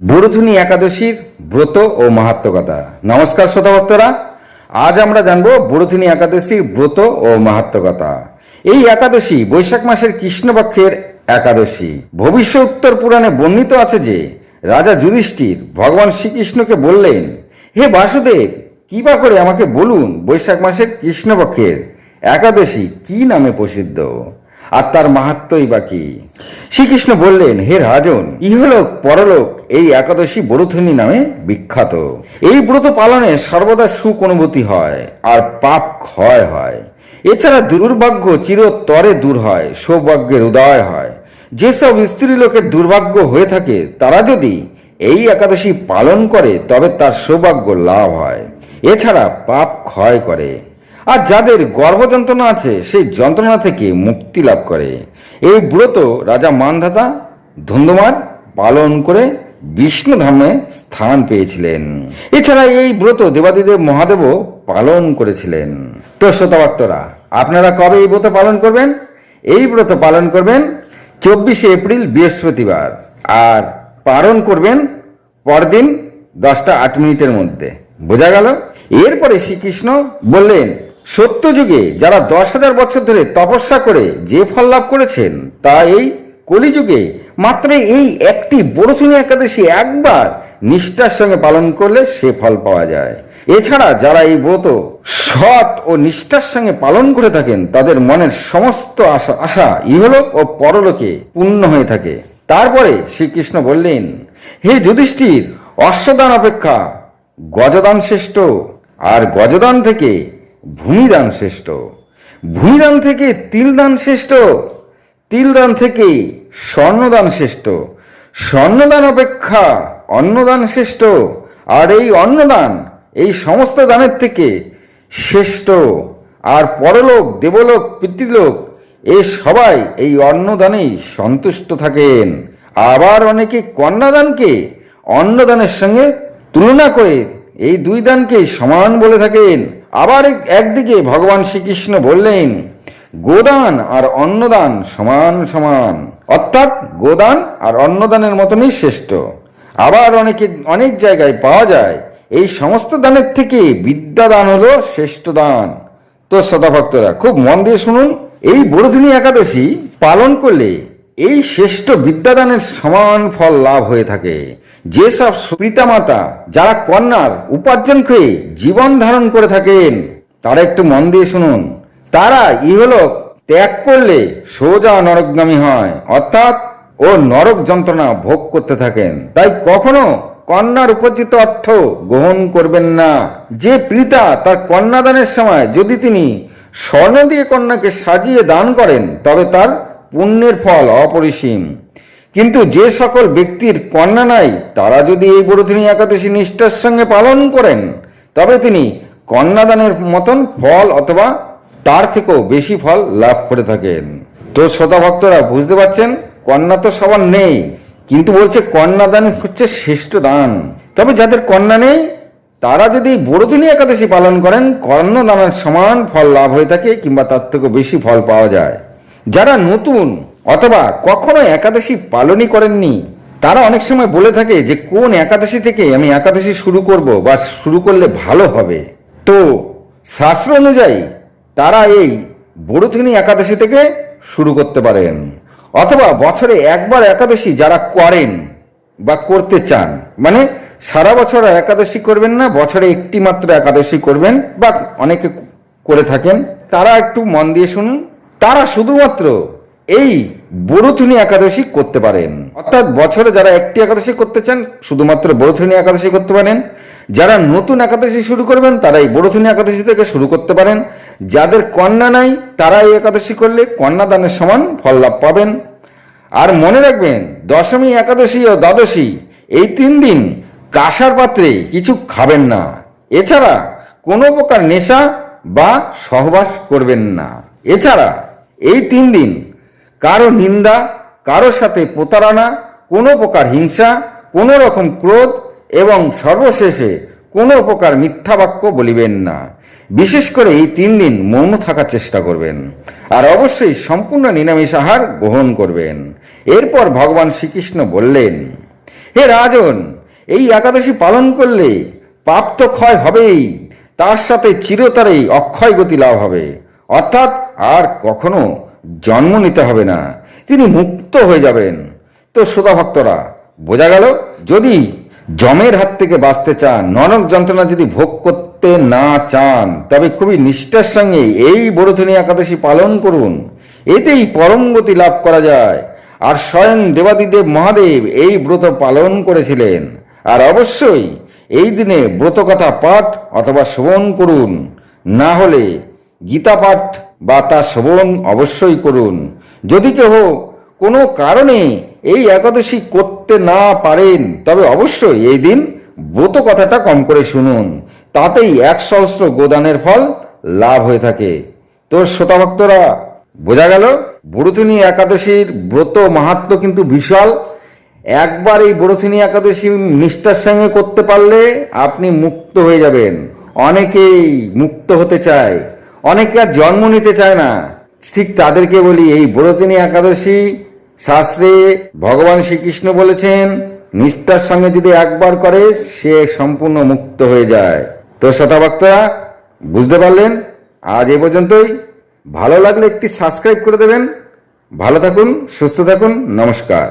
বুড়োধুনি একাদশীর ব্রত ও মাহাত্মকতা নমস্কার শ্রোতা ভক্তরা আজ আমরা জানব বুড়োধুনি একাদশীর ব্রত ও মাহাত্মকতা এই একাদশী বৈশাখ মাসের কৃষ্ণপক্ষের একাদশী। ভবিষ্য উত্তর পুরাণে বর্ণিত আছে যে, রাজা যুধিষ্ঠির ভগবান শ্রীকৃষ্ণকে বললেন, হে বাসুদেব কি বা করে আমাকে বলুন বৈশাখ মাসের কৃষ্ণপক্ষের একাদশী কি নামে প্রসিদ্ধ? আর তার মাহাত্মই বা কি? শ্রীকৃষ্ণ বললেন, হে রাজন, ইহলোক, পরলোক, এই একাদশী বরুথনী নামে বিখ্যাত। এই ব্রত পালনে সর্বদা সুখ অনুভূতি হয় আর পাপ ক্ষয় হয়। এছাড়া দুর্ভাগ্য চিরতরে দূর হয়, সৌভাগ্যের উদয় হয়। যেসব স্ত্রী লোকের দুর্ভাগ্য হয়ে থাকে, তারা যদি এই একাদশী পালন করে, তবে তার সৌভাগ্য লাভ হয়। এছাড়া পাপ ক্ষয় করে। আর যাদের গর্ভ যন্ত্রণা আছে, সেই যন্ত্রণা থেকে মুক্তি লাভ করে। এই ব্রত রাজা মানধাতা ধুন্ধুমার পালন করে বিষ্ণু ধামে স্থান পেয়েছিলেন। এছাড়া এই ব্রত দেবাদিদেব মহাদেবও পালন করেছিলেন। তো শ্রোতাভক্তরা আপনারা কবে এই ব্রত পালন করবেন? এই ব্রত পালন করবেন চব্বিশে এপ্রিল, বৃহস্পতিবার। আর পালন করবেন পরদিন দশটা আট মিনিটের মধ্যে। বোঝা গেল? এরপরে শ্রীকৃষ্ণ বললেন সত্যযুগে যারা দশ হাজার বছর ধরে তপস্যা করে যে ফল লাভ করেছেন, তা এই কলিযুগে মাত্র এই একটি বড়থুনি একাদশী একবার নিষ্ঠার সঙ্গে পালন করলে সে ফল পাওয়া যায়। এছাড়া যারা এই ব্রত সৎ ও নিষ্ঠার সঙ্গে পালন করে থাকেন, তাদের মনের সমস্ত আশা আশা ইহলোক ও পরলোকে পূর্ণ হয়ে থাকে। তারপরে শ্রীকৃষ্ণ বললেন, হে যুধিষ্ঠির, অশ্বদান অপেক্ষা, গজদান শ্রেষ্ঠ, আর গজদান থেকে ভূমিদান শ্রেষ্ঠ। ভূমিদান থেকে তিলদান শ্রেষ্ঠ। তিলদান থেকে স্বর্ণদান শ্রেষ্ঠ। স্বর্ণদান অপেক্ষা অন্নদান শ্রেষ্ঠ। আর এই অন্নদান, এই সমস্ত দানের থেকে শ্রেষ্ঠ। আর পরলোক, দেবলোক, পিতৃলোক, এ সবাই এই অন্নদানেই সন্তুষ্ট থাকেন। আবার অনেকে কন্যাদানকে অন্নদানের সঙ্গে তুলনা করে এই দুই দানকে সমান বলে থাকেন। আবার এক- একদিকে ভগবান শ্রীকৃষ্ণ বললেন, গোদান আর অন্নদান সমান সমান। অর্থাৎ গোদান আর অন্নদানের মতনই শ্রেষ্ঠ। আবার অনেকে অনেক জায়গায় পাওয়া যায়, এই সমস্ত দানের থেকে বিদ্যাদান হলো শ্রেষ্ঠ দান। তো শ্রোতাভক্তরা, খুব মন দিয়ে শুনুন, এই বড়দিনী একাদশী পালন করলে এই শ্রেষ্ঠ বিদ্যাদানের সমান ফল লাভ হয়ে থাকে। যেসব পিতামাতা যারা কন্যার উপার্জন খেয়ে জীবন ধারণ করে থাকেন, তারা একটু মন দিয়ে শুনুন। তারা ইহলোক ত্যাগ করলে সোজা নরকগামী হয়, অর্থাৎ ও নরক যন্ত্রণা ভোগ করতে থাকেন। তাই কখনো কন্যার উপার্জিত অর্থ গ্রহণ করবেন না। যে পিতা তার কন্যাদানের সময় যদি তিনি স্বর্ণ দিয়ে কন্যাকে সাজিয়ে দান করেন, তবে তার পুণ্যের ফল অপরিসীম। কিন্তু যে সকল ব্যক্তির কন্যা নাই, তারা যদি এই বড়দিনী একাদশী নিষ্ঠার সঙ্গে পালন করেন, তবে তিনি কন্যাদানের মতন ফল অথবা তার থেকেও বেশি ফল লাভ করে থাকেন। তো শ্রোতা ভক্তরা, বুঝতে পারছেন? কন্যা তো সবার নেই, কিন্তু বলছে কন্যাদান হচ্ছে শ্রেষ্ঠ দান। তবে যাদের কন্যা নেই, তারা যদি বড়দিনী একাদশী পালন করেন, কর্ণদানের সমান ফল লাভ হয়ে থাকে কিংবা তার থেকেও বেশি ফল পাওয়া যায়। যারা নতুন অথবা কখনো একাদশী পালনই করেননি। তারা অনেক সময় বলে থাকে যে, কোন একাদশী থেকে আমি একাদশী শুরু করব বা শুরু করলে ভালো হবে। তো শাস্ত্র অনুযায়ী তারা এই বড়দিনী একাদশী থেকে শুরু করতে পারেন। অথবা বছরে একবার একাদশী যারা করেন বা করতে চান মানে সারা বছর একাদশী করবেন না, বছরে একটি মাত্র একাদশী করবেন বা অনেকে করে থাকেন, তারা একটু মন দিয়ে শুনুন। তারা শুধুমাত্র এই বড়থুনি একাদশী করতে পারেন। অর্থাৎ বছরে যারা একটি একাদশী করতে চান, শুধুমাত্র বড়থুনি একাদশী করতে পারেন। যারা নতুন একাদশী শুরু করবেন, তারা এই বড়থুনি একাদশী থেকে শুরু করতে পারেন। যাদের কন্যা নাই, তারা এই একাদশী করলে কন্যাদানের সমান ফল লাভ পাবেন। আর মনে রাখবেন, দশমী একাদশী ও দ্বাদশী, এই তিন দিন কাঁসার পাত্রে কিছু খাবেন না। এছাড়া কোনো প্রকার নেশা বা সহবাস করবেন না। এছাড়া এই তিন দিন কারও নিন্দা, কারও সাথে প্রতারণা, কোনো প্রকার হিংসা, কোনো রকম ক্রোধ এবং সর্বশেষে কোনো প্রকার মিথ্যা বাক্য বলিবেন না। বিশেষ করে এই তিন দিন মৌন থাকার চেষ্টা করবেন। আর অবশ্যই সম্পূর্ণ নিরামিষ আহার গ্রহণ করবেন। এরপর ভগবান শ্রীকৃষ্ণ বললেন, হে রাজন, এই একাদশী পালন করলে পাপ তো ক্ষয় হবেই, তার সাথে চিরতরেই অক্ষয় গতি লাভ হবে। অর্থাৎ আর কখনো জন্ম নিতে হবে না। তিনি মুক্ত হয়ে যাবেন। তো শ্রোতা ভক্তরা, বোঝা গেল? যদি জমের হাত থেকে বাঁচতে চান, নরক যন্ত্রণা যদি ভোগ করতে না চান, তবে খুবই নিষ্ঠার সঙ্গে এই বড়থনী একাদশী পালন করুন। এতেই পরম গতি লাভ করা যায়। আর স্বয়ং দেবাদিদেব মহাদেব এই ব্রত পালন করেছিলেন। আর অবশ্যই এই দিনে ব্রত কথা পাঠ অথবা শ্রবণ করুন। না হলে গীতা পাঠ বা তা শ্রবণ অবশ্যই করুন। যদি কেহ কোনো কারণে এই একাদশী করতে না পারেন, তবে অবশ্যই এই দিন ব্রত কথাটা কম করে শুনুন। তাতেই এক সহস্র গোদানের ফল লাভ হয়ে থাকে। তো শ্রোতা ভক্তরা, বোঝা গেল বুড়ুথিনী একাদশীর ব্রত মাহাত্ম কিন্তু বিশাল। একবার এই বুড়ুথিনী একাদশী নিষ্ঠার সঙ্গে করতে পারলে আপনি মুক্ত হয়ে যাবেন। অনেকেই মুক্ত হতে চায়। অনেকে আর জন্ম নিতে চায় না। ঠিক তাদেরকে বলি, এই বড়দিনী একাদশী শাস্ত্রে ভগবান শ্রীকৃষ্ণ বলেছেন, নিষ্ঠার সঙ্গে যদি একবার করে, সে সম্পূর্ণ মুক্ত হয়ে যায়। তো শতভক্তরা বুঝতে পারলেন? আজ এ পর্যন্তই। ভালো লাগলে একটি সাবস্ক্রাইব করে দেবেন। ভালো থাকুন, সুস্থ থাকুন, নমস্কার।